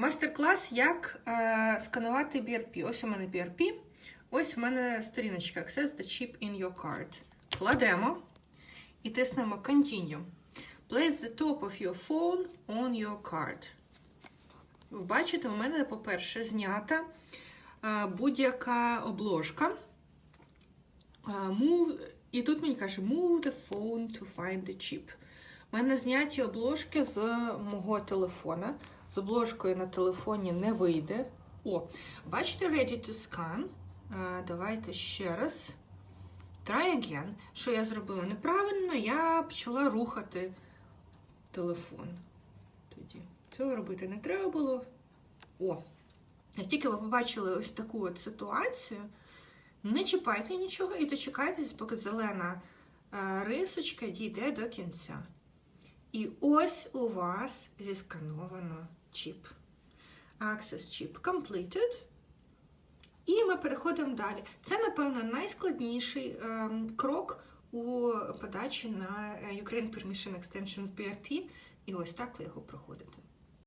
Мастер-клас, як е, сканувати BRP. Ось у мене BRP. Ось у мене сторіночка Access the chip in your card. Кладемо і тиснемо Continue. Place the top of your phone on your card. Ви бачите, у мене, по-перше, знята е, будь-яка обложка. Е, Move, і тут мені каже Move the phone to find the chip. У мене зняті обложки з мого телефона. З обложкою на телефоні не вийде. О, бачите, ready to scan. Давайте ще раз. Try again. Що я зробила неправильно, я почала рухати телефон. Тоді цього робити не треба було. О, як тільки ви побачили ось таку от ситуацію, не чіпайте нічого і дочекайтесь, поки зелена е, рисочка дійде до кінця. І ось у вас зіскановано чіп. Access chip completed. І ми переходимо далі. Це, напевно, найскладніший ем, крок у подачі на е, Ukraine Permission Extensions BRP. І ось так ви його проходите.